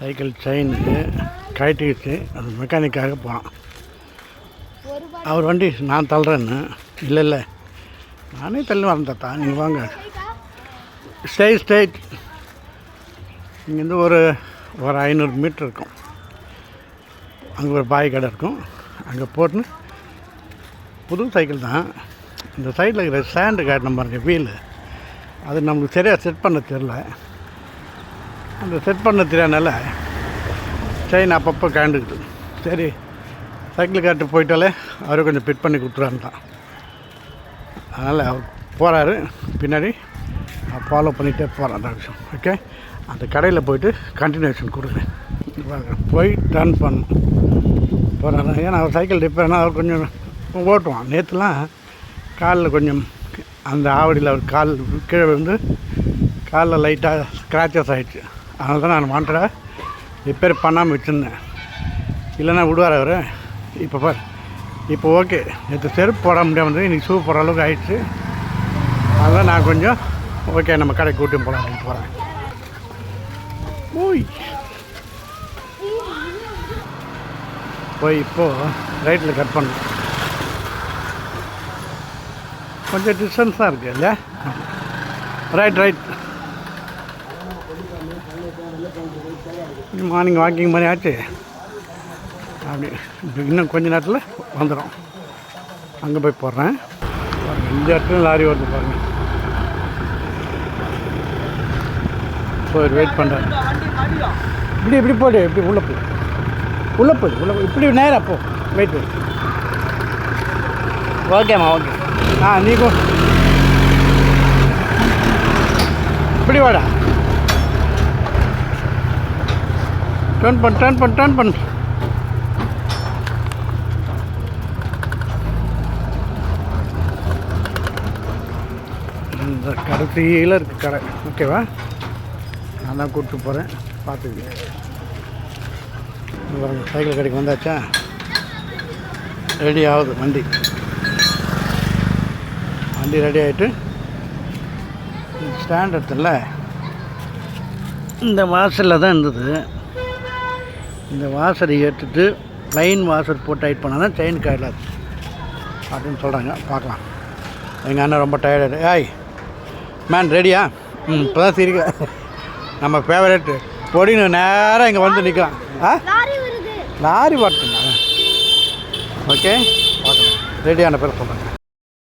Cycle chain கழட்டிக்கிட்டு அது மெக்கானிக்காக போனான். அவர் வண்டி நான் தள்ளுறேன்னு. இல்லை இல்லை. நானே தள்ளி வரேன் நீங்கள் வாங்க. ஸ்டே ஸ்டேட் இங்கேருந்து ஒரு ஒரு ஐநூறு மீட்ரு இருக்கும். அங்கே ஒரு பாய் கடை இருக்கும். அங்கே போட்டுன்னு புது சைக்கிள் தான். இந்த சைடில் இருக்கிற சாண்டு காட்டின பாருங்கள் வீலு அது நமக்கு சரியாக செட் பண்ண தெரில அந்த செட் பண்ண தெரியாதனால செயின் அப்பப்போ கழண்டுக்குது சரி சைக்கிள் காட்டு போயிட்டாலே அவரை கொஞ்சம் ஃபிட் பண்ணி கொடுத்துருவான்ட்டான் அதனால் அவர் போகிறாரு பின்னாடி நான் ஃபாலோ பண்ணிகிட்டே போகிறேன் அந்த விஷயம் ஓகே அந்த கடையில் போயிட்டு கண்டினியூஷன் கொடுக்குறேன் போய் டர்ன் பண்ணணும் போகிறாரு ஏன்னா அவர் சைக்கிள் ரிப்பேர்னா அவர் கொஞ்சம் ஓட்டுவான். நேற்றுலாம் காலில் கொஞ்சம் அந்த ஆவடியில் அவர் கால் கீழே விழுந்து காலில் லைட்டாக ஸ்க்ராச்சஸ் ஆகிடுச்சு அதனால தான் நான் வாண்டடாக ரிப்பேர் பண்ணாமல் வச்சுருந்தேன் இல்லைன்னா விடுவார் அவர். இப்போ பார். இப்போ ஓகே. நேற்று செருப்பு போட முடியாமல் இருந்தது. இன்றைக்கி ஷூ போடுற அளவுக்கு ஆயிடுச்சு. அதனால் நான் கொஞ்சம் ஓகே நம்ம கடைக்கு கூட்டி போகலாம் அப்படின்னு போகிறேன் ஓய். போய் இப்போது ரைட்டில் கட் பண்ணணும் கொஞ்சம் டிஸ்டன்ஸ் தான் இருக்குது இல்லையா? ரைட் ரைட் மார்னிங் வாக்கிங் மாதிரி ஆச்சு. அப்படி இன்னும் கொஞ்ச நேரத்தில் வந்துடும் அங்கே போய் போடுறேன். இந்த இடத்துல லாரி வருது பாருங்க. போய் வெயிட் பண்ணுறேன் இப்படி இப்படி போடு இப்படி உள்ளே போய் உள்ளே போய் உள்ளே போய் இப்படி நேராக போ. வெயிட் போய் ஓகேம்மா ஓகே ஆ நீ போ. இப்படி வாடா. டர்ன் பண்ணு டர்ன் பண்ணு டர்ன் பண்ணு. இந்த கடைசியில் இருக்கு கடை. ஓகேவா நான் தான் கூப்பிட்டு போகிறேன் பார்த்துக்கங்க. சைக்கிள் கடைக்கு வந்தாச்சா? ரெடி ஆகுது வண்டி. வண்டி ரெடி ஆகிட்டு ஸ்டாண்ட் எடுத்துல இந்த வாசலில் தான் இருந்தது. இந்த வாசலை ஏற்றுட்டு லைன் வாசல் போட்டு டைட் பண்ணால் தான் செயின் காயிலாது அப்படின்னு சொல்கிறாங்க பார்க்கலாம். எங்கள் அண்ணன் ரொம்ப டயர்டு ஏய் மேன் ரெடியா ம் இப்போ தான் சிரிக்க நம்ம ஃபேவரேட்டு பொடின்னு நேராக இங்கே வந்து நிற்கிறான் ஆ? லாரி வருது. லாரி வரட்டுங்க ஓகே? பார்க்கலாம் ரெடியான பேர் சொல்கிறேன்